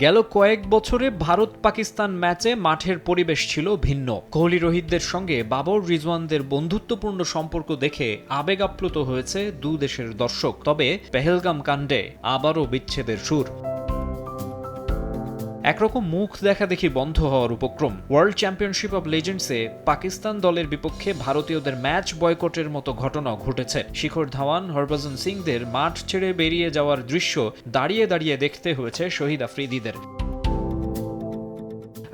গেল কয়েক বছরে ভারত পাকিস্তান ম্যাচে মাঠের পরিবেশ ছিল ভিন্ন। কোহলি রোহিতদের সঙ্গে বাবর রিজওয়ানদের বন্ধুত্বপূর্ণ সম্পর্ক দেখে আবেগ আপ্লুত হয়েছে দু দেশের দর্শক। তবে পেহেলগাম কাণ্ডে আবারও বিচ্ছেদের সুর। একরকম মুখ দেখা দেখি বন্ধ হওয়ার উপক্রম। ওয়ার্ল্ড চ্যাম্পিয়নশিপ অব লেজেন্ডসে পাকিস্তান দলের বিপক্ষে ভারতীয়দের ম্যাচ বয়কটের মতো ঘটনা ঘটেছে। শিখর ধাওয়ান, হরভজন সিংদের মাঠ ছেড়ে বেরিয়ে যাওয়ার দৃশ্য দাঁড়িয়ে দাঁড়িয়ে দেখতে হয়েছে শহীদ আফ্রিদিদের।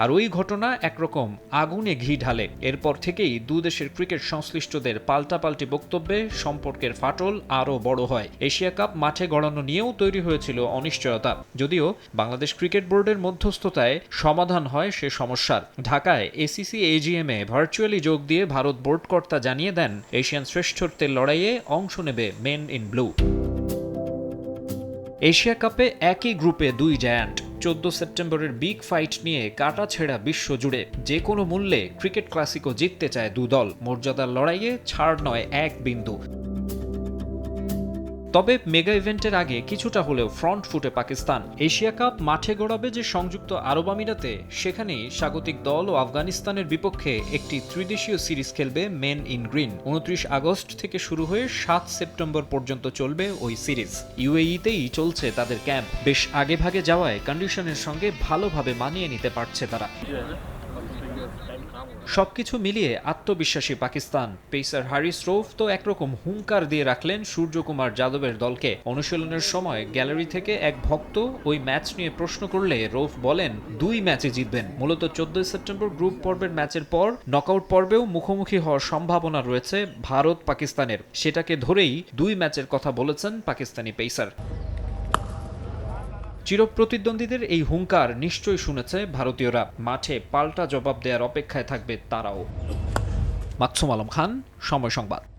আর ওই ঘটনা একরকম আগুনে ঘি ঢালে। এরপর থেকেই দু দেশের ক্রিকেট সংশ্লিষ্টদের পাল্টাপাল্টি বক্তব্যে সম্পর্কের ফাটল আরও বড় হয়। এশিয়া কাপ মাঠে গড়ানো নিয়েও তৈরি হয়েছিল অনিশ্চয়তা। যদিও বাংলাদেশ ক্রিকেট বোর্ডের মধ্যস্থতায় সমাধান হয় সে সমস্যার। ঢাকায় এসিসি এজিএম এ ভার্চুয়ালি যোগ দিয়ে ভারত বোর্ড কর্তা জানিয়ে দেন, এশিয়ান শ্রেষ্ঠত্বের লড়াইয়ে অংশ নেবে মেন ইন ব্লু। এশিয়া কাপে একই গ্রুপে দুই জায়ান্ট। চোদ্দ সেপ্টেম্বরের বিগ ফাইট নিয়ে কাটা ছেঁড়া বিশ্বজুড়ে। যে কোনো মূল্যে ক্রিকেট ক্লাসিকো জিততে চায় দু দল মর্যাদার লড়াইয়ে ছাড় নয় এক বিন্দু। তবে মেগা ইভেন্টের আগে কিছুটা হলেও ফ্রন্ট ফুটে পাকিস্তান। এশিয়া কাপ মাঠে গড়াবে যে সংযুক্ত আরব আমিরাতে, সেখানেই স্বাগতিক দল ও আফগানিস্তানের বিপক্ষে একটি ত্রিদেশীয় সিরিজ খেলবে মেন ইন গ্রিন উনত্রিশ আগস্ট থেকে শুরু হয়ে সাত সেপ্টেম্বর পর্যন্ত চলবে ওই সিরিজ। ইউএইতেই চলছে তাদের ক্যাম্প। বেশ আগে ভাগে যাওয়ায় কন্ডিশনের সঙ্গে ভালোভাবে মানিয়ে নিতে পারছে তারা। সবকিছু মিলিয়ে আত্মবিশ্বাসী পাকিস্তান। পেসার হারিস রৌফ তো একরকম হুঙ্কার দিয়ে রাখলেন সূর্যকুমার যাদবের দলকে। অনুশীলনের সময় গ্যালারি থেকে এক ভক্ত ওই ম্যাচ নিয়ে প্রশ্ন করলে রৌফ বলেন, দুই ম্যাচে জিতবেন। মূলত চোদ্দই সেপ্টেম্বর গ্রুপ পর্বের ম্যাচের পর নকআউট পর্বেও মুখোমুখি হওয়ার সম্ভাবনা রয়েছে ভারত পাকিস্তানের সেটাকে ধরেই দুই ম্যাচের কথা বলেছেন পাকিস্তানি পেসার। চিরপ্রতিদ্বন্দ্বীদের এই হুঙ্কার নিশ্চয়ই শুনেছে ভারতীয়রা। মাঠে পাল্টা জবাব দেওয়ার অপেক্ষায় থাকবে তারাও। মাকসুম আলম খান, সময় সংবাদ।